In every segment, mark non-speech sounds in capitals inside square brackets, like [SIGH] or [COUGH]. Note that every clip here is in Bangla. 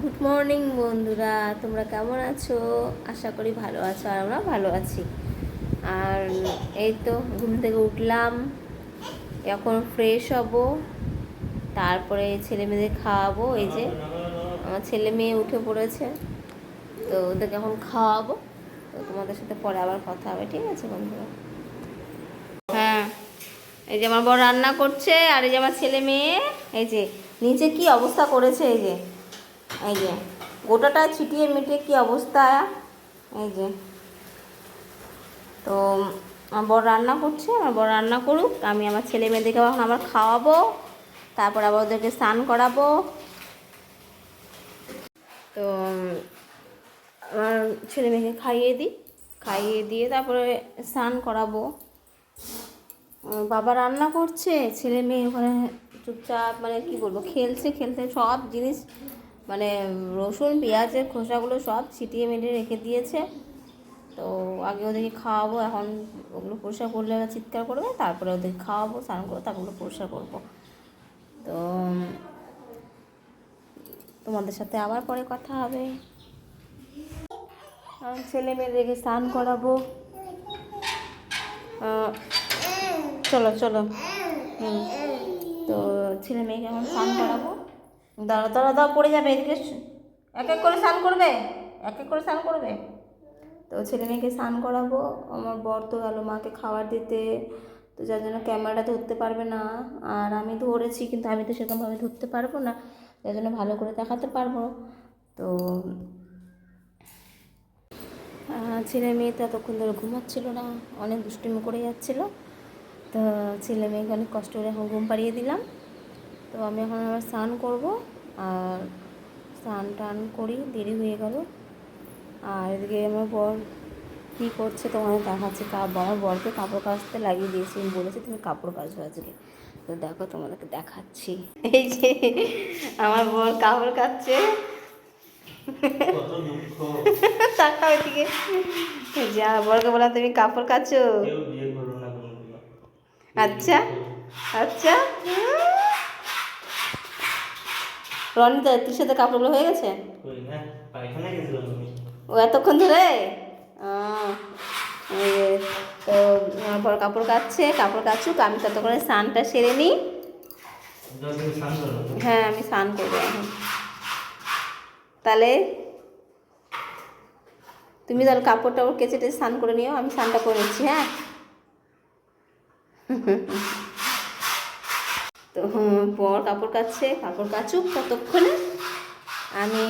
গুড মর্নিং বন্ধুরা। তোমরা কেমন আছো? আশা করি ভালো আছো আর আমরা ভালো আছি। আর এই তো ঘুম থেকে উঠলাম। এখন ফ্রেশ হব। তারপরে ছেলে মেয়েদের খাওয়াবো। এই যে আমার ছেলে মেয়ে উঠে পড়েছে। তো ওদেরকে এখন খাওয়াবো। তো তোমাদের সাথে পরে আবার কথা হবে। ঠিক আছে, বন্ধুরা? হ্যাঁ। এই যে আমার বড় রান্না করছে। আর এই যে আমার ছেলে মেয়ে, এই যে, নিচে কি অবস্থা করেছে? এই যে এই যে, গোটাটা ছিটিয়ে মিটিয়ে কি অবস্থা? এই যে, তো, আমার বড় রান্না করছে, আমার বড় রান্না করুক, আমি আমার ছেলে মেয়েদেরকে এখন আবার খাওয়াবো, তারপর আবার ওদেরকে স্নান করাবো। তো, আমার ছেলে মেয়েকে খাইয়ে দিই, খাইয়ে দিয়ে তারপরে স্নান করাবো। বাবা রান্না করছে, ছেলে মেয়ে ওখানে চুপচাপ মানে কি বলব, খেলছে খেলতে সব জিনিস মানে রসুন, পেঁয়াজের খোসাগুলো সব ছিটিয়ে মিটিয়ে রেখে দিয়েছে। তো আগে ওদেরকে খাওয়াবো, এখন ওগুলো পরিষ্কার করলে ওরা চিৎকার করবে, তারপরে ওদেরকে খাওয়াবো, স্নান করব, তারপর পরিষ্কার করব। তো তোমাদের সাথে আবার পরে কথা হবে। ছেলে মেয়েদেরকে স্নান করাবো। চলো চলো। হুম। তো ছেলে মেয়েকে এখন স্নান করাবো। দাঁড়া দাঁড়া দাও পড়ে যাবে এদিকে। এক এক করে স্নান করবে? এক এক করে স্নান করবে? তো ছেলে মেয়েকে স্নান করাবো। আমার বর তো গেল মাকে খাবার দিতে। তো যার জন্য ক্যামেরাটা ধরতে পারবে না। আর আমি ধরেছি, কিন্তু আমি তো সেরকমভাবে ধরতে পারব না। যার জন্য ভালো করে দেখাতে পারব। তো ছেলে মেয়ে তো এতক্ষণ ধরে ঘুমাচ্ছিল না। অনেক দুষ্টুমি করে যাচ্ছিল। তো ছেলে মেয়েকে অনেক কষ্ট করে এখন ঘুম পাড়িয়ে দিলাম। তো আমি এখন আবার স্নান করব। আর স্নান টান করি দেরি হয়ে গেল। আর এদিকে আমার বর কী করছে তোমাদের দেখাচ্ছে। কাপ আমার বরকে কাপড় কাচতে লাগিয়ে দিয়েছি। আমি বলেছি তুমি কাপড় কাচো আজকে। তো দেখো তোমাদেরকে দেখাচ্ছি। এই যে আমার বর কাপড় কাচ্ছে। যা বরকে বললাম তুমি কাপড় কাচো? কোনোদিনও। আচ্ছা। আচ্ছা রনিতা তোর সাথে কাপড়গুলো হয়ে গেছে? তুমি ও এতক্ষণ ধরে? তো বড় কাপড় কাচ্ছে কাপড় কাচুক আমি ততক্ষণে স্নানটা সেরে নিই। তো। হ্যাঁ আমি স্নান করব এখন। তাহলে তুমি তাহলে কাপড় টাপড় কেচে টেচে স্নান করে নিও আমি স্নানটা করে নিচ্ছি হ্যাঁ? [LAUGHS] তো বর কাপড় কাচ্ছে, কাপড় কাচুক ততক্ষণে আমি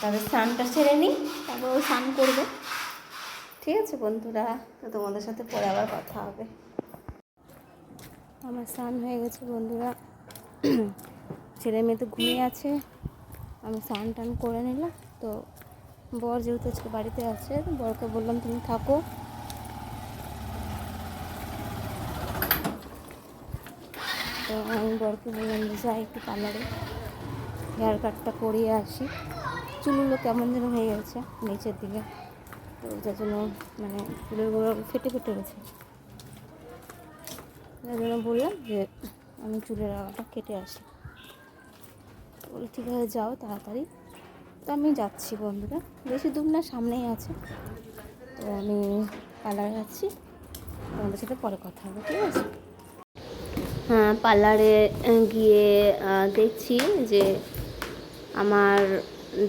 তাদের স্নানটা ছেড়ে নিই, তারপর স্নান করবে। ঠিক আছে বন্ধুরা, তো তোমাদের সাথে পরে আবার কথা হবে। আমার স্নান হয়ে গেছে বন্ধুরা। ছেলে মেয়ে তো ঘুমিয়ে আছে, আমি স্নান টান করে নিলাম। তো বর যেহেতু আজকে বাড়িতে আছে বরকে বললাম তুমি থাকো। তো আমি বরকে বললাম যে যাই একটু পার্লারে। হেয়ার কাটটা করিয়ে আসি। চুলগুলো কেমন যেন হয়ে গেছে নিচের দিকে। তো যার জন্য মানে চুলের গোড়া ফেটে ফেটে গেছে। যার জন্য বললাম যে আমি চুলের আগাটা কেটে আসি। বলে ঠিক আছে, যাও তাড়াতাড়ি। তো আমি যাচ্ছি বন্ধুরা। বেশি দূর না, সামনেই আছে। তো আমি পার্লারে যাচ্ছি। তোমাদের সাথে পরে কথা হবে, ঠিক আছে? পার্লারে গিয়ে দেখছি যে আমার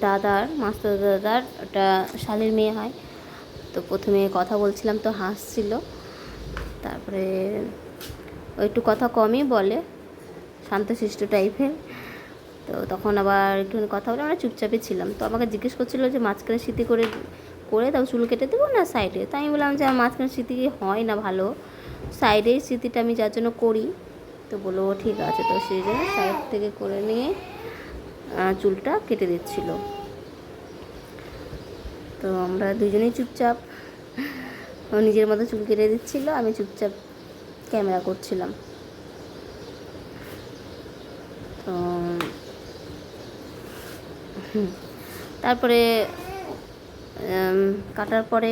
দাদার, মাস্টার দাদার ওটা শালির মেয়ে হয়। তো প্রথমে কথা বলছিলাম, তো হাসছিল। তারপরে ও একটু কথা কমই বলে শান্তশিষ্ট টাইপের। তো তখন আবার একটুখানি কথা বলে, আমরা চুপচাপই ছিলাম। তো আমাকে জিজ্ঞেস করছিল যে, মাঝখানে স্মৃতি করে করে তাও চুল কেটে দেবো না সাইডে? তাই আমি বললাম যে আমার মাঝখানে স্মৃতি হয় না ভালো? সাইডেই স্মৃতিটা আমি যার জন্য করি। তো বলল ঠিক আছে। তো সেই জন্য সাইড থেকে করে নিয়ে চুলটা কেটে দিচ্ছিল। তো আমরা দুজনেই চুপচাপ নিজের মতো চুল কেটে দিচ্ছিল, আমি চুপচাপ ক্যামেরা করছিলাম। তো তারপরে কাটার পরে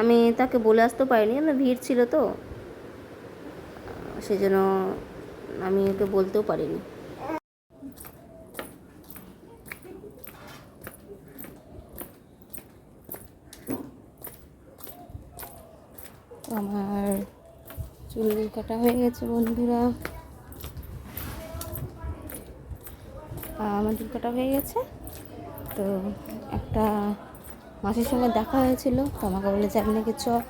আমি তাকে বলে আসতে পারিনি, না, ভিড় ছিল তো। সেজন্য আমি ওকে বলতেও পারিনি। আমার চুল কাটা হয়ে গেছে বন্ধুরা। আমার চুল কাটা হয়ে গেছে। তো একটা মাসির সঙ্গে দেখা হয়েছিল, তো আমাকে বলেছে যাবি কিছু চ।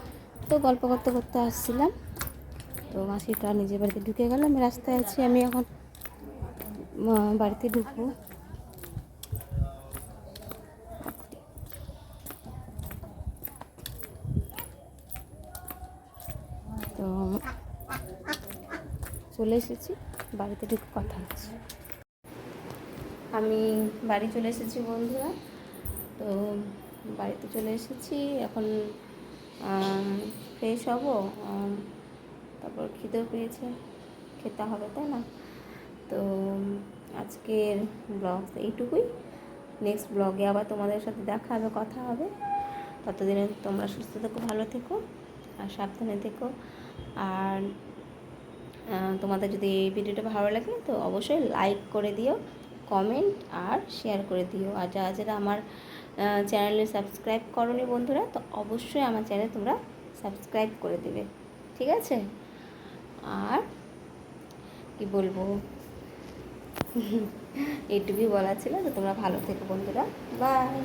তো গল্প করতে করতে আসছিলাম। তো মাসিটা নিজের বাড়িতে ঢুকে গেল, আমি রাস্তায় আছি, আমি এখন বাড়িতে ঢুকবো। তো চলে এসেছি, বাড়িতে ঢুকে কথা হচ্ছে। আমি বাড়ি চলে এসেছি বন্ধুরা, তো বাড়িতে চলে এসেছি, এখন ফ্রেশ হব তারপর খিদেও পেয়েছে, খেতে হবে, তাই না? তো আজকের ব্লগ এইটুকুই। নেক্সট ব্লগে আবার তোমাদের সাথে দেখা হবে, কথা হবে। ততদিনে তোমরা সুস্থ থেকো, ভালো থেকো আর সাবধানে থেকো। আর তোমাদের যদি এই ভিডিওটা ভালো লাগে তো অবশ্যই লাইক করে দিও কমেন্ট আর শেয়ার করে দিও। আর যারা যারা আমার চ্যানেলে সাবস্ক্রাইব করনি বন্ধুরা, তো অবশ্যই আমার চ্যানেল তোমরা সাবস্ক্রাইব করে দেবে। ঠিক আছে? আর কি বলব? এটুকুই বলা ছিল তো তোমরা ভালো থেকো বন্ধুরা। বাই